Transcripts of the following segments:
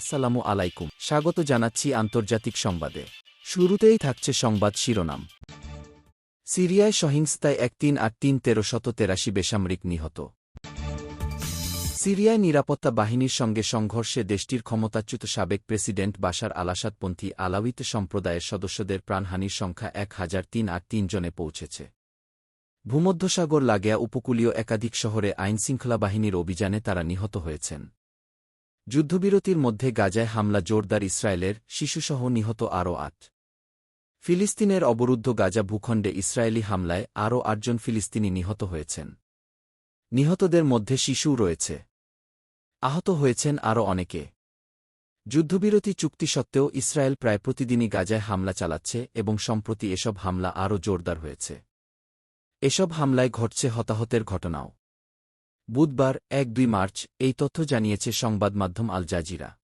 আসসালামু আলাইকুম। স্বাগত জানাচ্ছি আন্তর্জাতিক সংবাদে। শুরুতেই থাকছে সংবাদ শিরোনাম। সিরিয়ায় সহিংসতায় এক তিন আট তিন তেরো শত তেরাশি বেসামরিক নিহত। সিরিয়ায় নিরাপত্তা বাহিনীর সঙ্গে সংঘর্ষে দেশটির ক্ষমতাচ্যুত সাবেক প্রেসিডেন্ট বাশার আলাসাদপন্থী আলাউিত সম্প্রদায়ের সদস্যদের প্রাণহানির সংখ্যা এক হাজার তিন আট তিন জনে পৌঁছেছে। ভূমধ্যসাগর লাগেয়া উপকূলীয় একাধিক শহরে আইনশৃঙ্খলা বাহিনীর অভিযানে তারা নিহত হয়েছেন। যুদ্ধবিরতির মধ্যে গাজায় হামলা জোরদার ইসরায়েলের শিশুসহ নিহত আরও আট। ফিলিস্তিনের অবরুদ্ধ গাজা ভূখণ্ডে ইসরায়েলি হামলায় আরও আটজন ফিলিস্তিনি নিহত হয়েছেন। নিহতদের মধ্যে শিশুও রয়েছে। আহত হয়েছেন আরও অনেকে। যুদ্ধবিরতি চুক্তি সত্ত্বেও ইসরায়েল প্রায় প্রতিদিনই গাজায় হামলা চালাচ্ছে এবং সম্প্রতি এসব হামলা আরও জোরদার হয়েছে। এসব হামলায় ঘটছে হতাহতের ঘটনাও। বুধবার, এক দুই মার্চ, এই তথ্য জানিয়েছে সংবাদ মাধ্যম আল জাজিরা।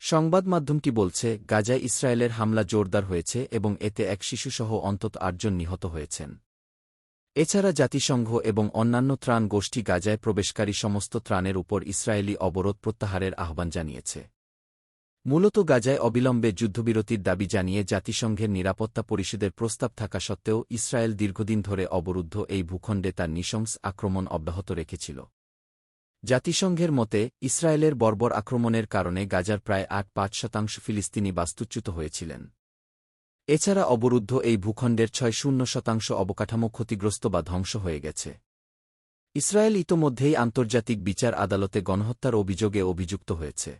সংবাদ মাধ্যমটি বলছে, গাজায় ইসরায়েলের হামলা জোরদার হয়েছে এবং এতে এক শিশুসহ অন্তত আটজন নিহত হয়েছেন। এছাড়া জাতিসংঘ এবং অন্যান্য ত্রাণ গোষ্ঠী গাজায় প্রবেশকারী সমস্ত ত্রাণের উপর ইসরায়েলি অবরোধ প্রত্যাহারের আহ্বান জানিয়েছে। মূলত গাজায় অবিলম্বে যুদ্ধবিরতির দাবি জানিয়ে জাতিসংঘের নিরাপত্তা পরিষদের প্রস্তাব থাকা সত্ত্বেও ইসরায়েল দীর্ঘদিন ধরে অবরুদ্ধ এই ভূখণ্ডে তার নৃশংস আক্রমণ অব্যাহত রেখেছিল। জাতিসংঘের মতে, ইসরায়েলের বর্বর আক্রমণের কারণে গাজার প্রায় আট পাঁচ শতাংশ ফিলিস্তিনি বাস্তুচ্যুত হয়েছিলেন। এছাড়া অবরুদ্ধ এই ভূখণ্ডের ছয় শূন্য শতাংশ অবকাঠামো ক্ষতিগ্রস্ত বা ধ্বংস হয়ে গেছে। ইসরায়েল ইতোমধ্যেই আন্তর্জাতিক বিচার আদালতে গণহত্যার অভিযোগে অভিযুক্ত হয়েছে।